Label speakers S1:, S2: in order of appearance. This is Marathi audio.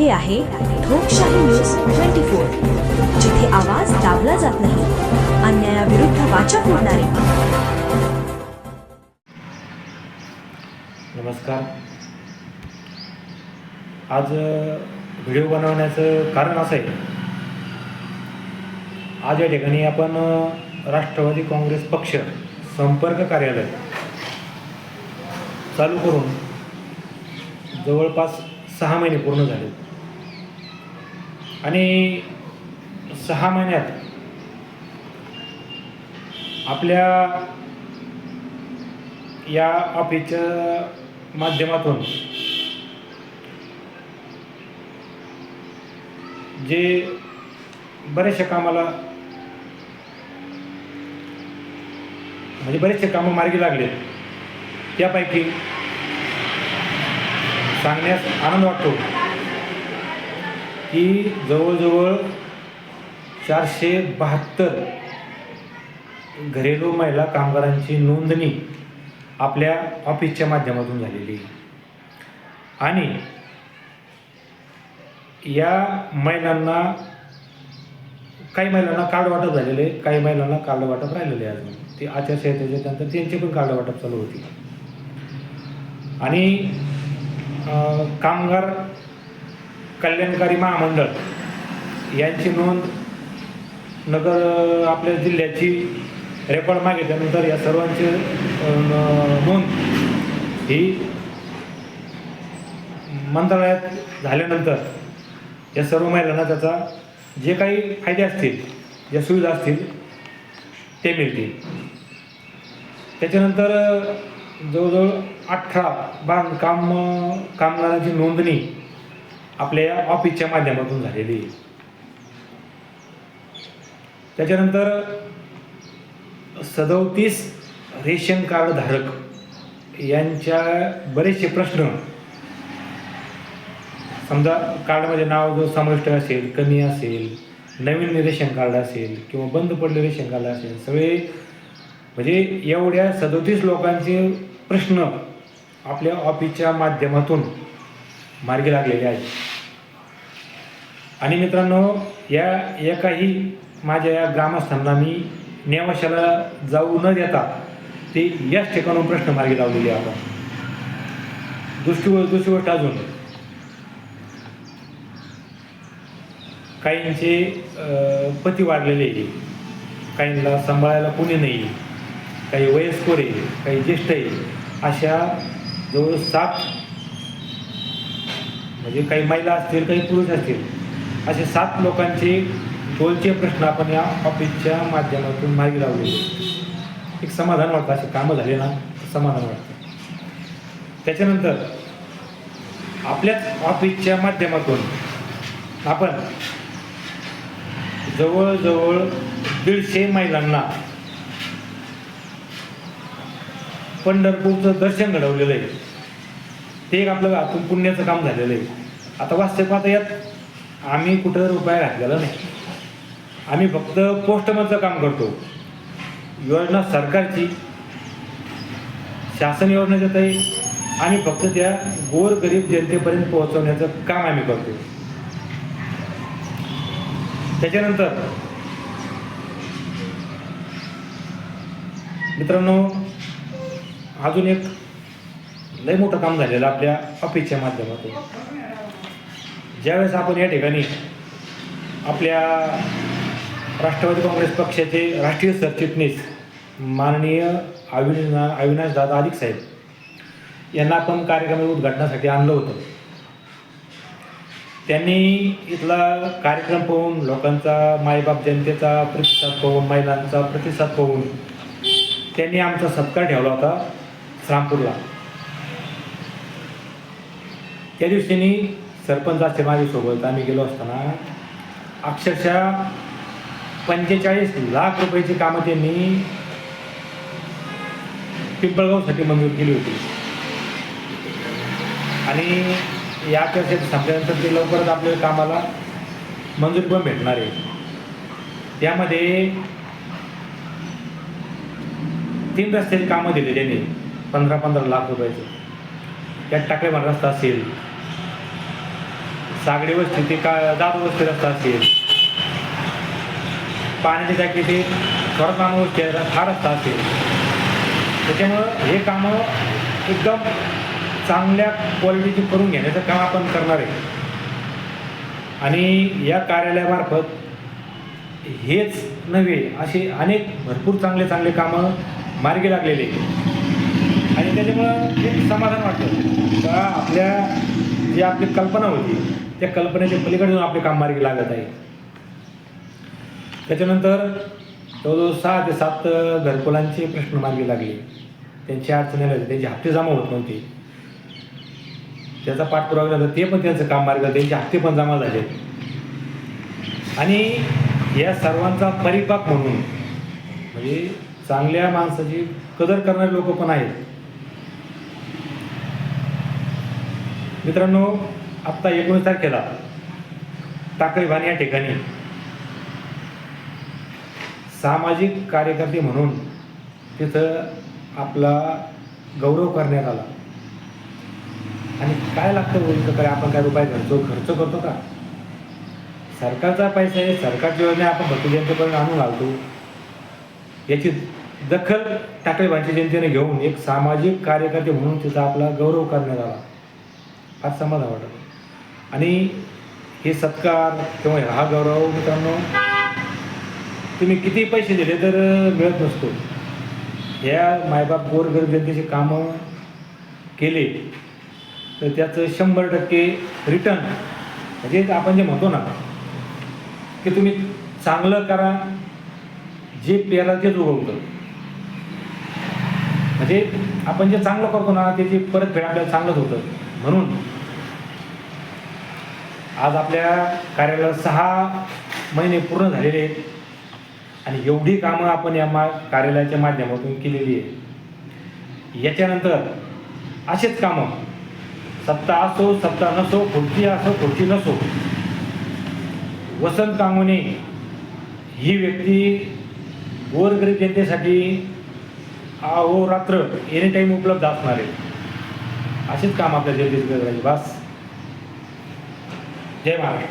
S1: हे आहे लोकशाही न्यूज ट्वेंटी फोर जिथे आवाज दाबला जात नाही अन्यायाविरुद्ध वाचा फोडणारे.
S2: नमस्कार. आज व्हिडिओ बनवण्याचं कारण असं आहे. आज या ठिकाणी आपण राष्ट्रवादी काँग्रेस पक्ष संपर्क कार्यालय चालू करून जवळपास सहा महिने पूर्ण झाले. आणि सहा महिन्यात आपल्या या ऑफिसच्या माध्यमातून जे बरेचशा कामाला म्हणजे बरेचसे कामं मार्गी लागले त्यापैकी सांगण्यास आनंद वाटतो. की जवळजवळ चारशे बहात्तर घरेलू महिला कामगारांची नोंदणी आपल्या ऑफिसच्या माध्यमातून झालेली आहे. आणि या महिलांना काही महिलांना कार्ड वाटप झालेले काही महिलांना कार्ड वाटप राहिलेले आहे अजून ते आचारसंहितेच्या त्यानंतर त्यांचे पण कार्ड वाटप चालू होती आणि कामगार कल्याणकारी महामंडळ यांची नोंद नगर आपल्या जिल्ह्याची रेकॉर्ड मागितल्यानंतर या सर्वांची नोंद ही मंत्रालयात झाल्यानंतर या सर्व महिलांना त्याचा जे काही फायदे असतील ज्या सुविधा असतील ते मिळतील. त्याच्यानंतर जवळजवळ अठरा बांधकाम कामगारांची नोंदणी आपल्या या ऑफिसच्या माध्यमातून झालेली. आहे त्याच्यानंतर सदोतीस रेशन कार्ड धारक यांच्या बरेचसे प्रश्न. समजा कार्डमध्ये नाव जो समाविष्ट असेल कमी असेल नवीन रेशन कार्ड असेल किंवा बंद पडले रेशन कार्ड असेल सगळे म्हणजे एवढ्या सदोतीस लोकांचे प्रश्न आपल्या ऑफिसच्या माध्यमातून मार्गी लागलेले आहेत. आणि मित्रांनो या एकाही माझ्या या ग्रामस्थांना मी नेवाशाला जाऊ न देता ते याच ठिकाणून प्रश्न मार्गी लावलेले आपण. दुसरी दुसरी गोष्ट अजून. काहींचे पती वाढलेले काहींना सांभाळायला कोणी नाही काही वयस्कर आहे काही ज्येष्ठ आहे. अशा जवळ सात म्हणजे काही महिला असतील काही पुरुष असतील असे सात लोकांचे टोलचे प्रश्न आपण या ऑफिसच्या माध्यमातून मार्गी लावले. एक समाधान वाटतं असे कामं झाले ना समाधान वाटतं. त्याच्यानंतर आपल्याच ऑफिसच्या माध्यमातून आपण जवळजवळ दीडशे महिलांना पंढरपूरचं दर्शन घडवलेलं आहे. ते एक आपलं आतून पुण्याचं काम झालेलं आहे. आता वास्तव आता यात आम्ही कुठं रुपया घातलेला नाही. आम्ही फक्त पोस्टमनचं काम करतो. योजना सरकारची शासन योजना देत आहे आणि फक्त त्या गोरगरीब जनतेपर्यंत पोहोचवण्याचं काम आम्ही करतो. त्याच्यानंतर मित्रांनो अजून एक लय मोठं काम झालेलं आपल्या ऑफिसच्या माध्यमातून. ज्यावेळेस आपण या ठिकाणी आपल्या राष्ट्रवादी काँग्रेस पक्षाचे राष्ट्रीय सरचिटणीस माननीय अविना अविनाश दादा अधिक साहेब यांना आपण कार्यक्रम उद्घाटनासाठी आणलं होतं. त्यांनी इथला कार्यक्रम पाहून लोकांचा मायबाप जनतेचा प्रतिसाद पाहून महिलांचा प्रतिसाद पाहून त्यांनी आमचा सत्कार ठेवला होता श्रामपूरला त्या दिवशीनी सरपंच असते माझ्यासोबत आम्ही गेलो असताना अक्षरशः पंचेचाळीस लाख रुपयाची कामं त्यांनी पिंपळगावसाठी मंजूर केली होती. आणि या चर्चेत संपल्यानंतर ते लवकरच आपल्या कामाला मंजूर पण भेटणार आहे. त्यामध्ये तीन रस्त्याची कामं दिली त्यांनी पंधरा पंधरा लाख रुपयाचे. त्यात टाकलेमान रस्ता असेल सागडी वस्ती ते का दाद वस्ती रस्ता असेल पाण्याची टाकी ते थोडा वस्ती हा रस्ता असेल. त्याच्यामुळं हे कामं एकदम चांगल्या क्वालिटीची करून घेण्याचं काम आपण करणार आहे. आणि या कार्यालयामार्फत हेच नव्हे असे अनेक भरपूर चांगले चांगले कामं मार्गी लागलेले आहेत. आणि त्याच्यामुळं एक समाधान वाटतं. का आपल्या जी आपली कल्पना होती त्या कल्पनेच्या पलीकडे जाऊन आपले काम मार्गी लागत आहे. त्याच्यानंतर जवळजवळ सहा ते सात घरकुलांचे प्रश्न मार्गी लागले. त्यांची अडचणी लागली त्यांचे हप्ते जमा होत नव्हते. त्याचा पाठपुरावा झाला ते पण त्यांचं काम मार्ग त्यांचे हप्ते पण जमा झाले आणि या सर्वांचा परिपाक म्हणून म्हणजे चांगल्या माणसाची कदर करणारे लोक पण आहेत. मित्रांनो आत्ता एकोणीस तारखेला टाकळीभान या ठिकाणी सामाजिक कार्यकर्ते म्हणून तिथं आपला गौरव करण्यात आला. आणि काय लागतं बोलतो काय आपण काय रुपये खर्च खर्च करतो का? सरकारचा पैसा आहे सरकारची योजना आपण भरती जनतेपर्यंत आणून घालतो. याची दखल टाकळी जनतेने घेऊन एक सामाजिक कार्यकर्ते म्हणून तिचा आपला गौरव करण्यात आला. फार समाधान वाटत. आणि हे सत्कार किंवा हा गौरव मित्रांनो तुम्ही किती पैसे दिले तर मिळत नसतो. ह्या मायबाप गोरगरीब जनतेचे कामं केले तर त्याचं शंभर टक्के रिटर्न म्हणजे आपण जे म्हणतो ना की तुम्ही चांगलं करा जे पेरा तेच उगवतं. म्हणजे आपण जे चांगलं करतो ना त्याची परतफेड आपल्याला चांगलंच होतं. म्हणून आज आपल्या कार्यालयाला सहा महिने पूर्ण झालेले आहेत. आणि एवढी कामं आपण या मा कार्यालयाच्या माध्यमातून केलेली आहे याच्यानंतर असेच कामं. सत्ता असो सत्ता नसो खुर्ची असो खुर्ची नसो. वसंत कांगोने ही व्यक्ती गोरगरीब जनतेसाठी अहोरात्र एनी टाईम उपलब्ध असणार आहे. असेच काम आपल्या जनतेत करायचे. बास. जय महाराष्ट्र.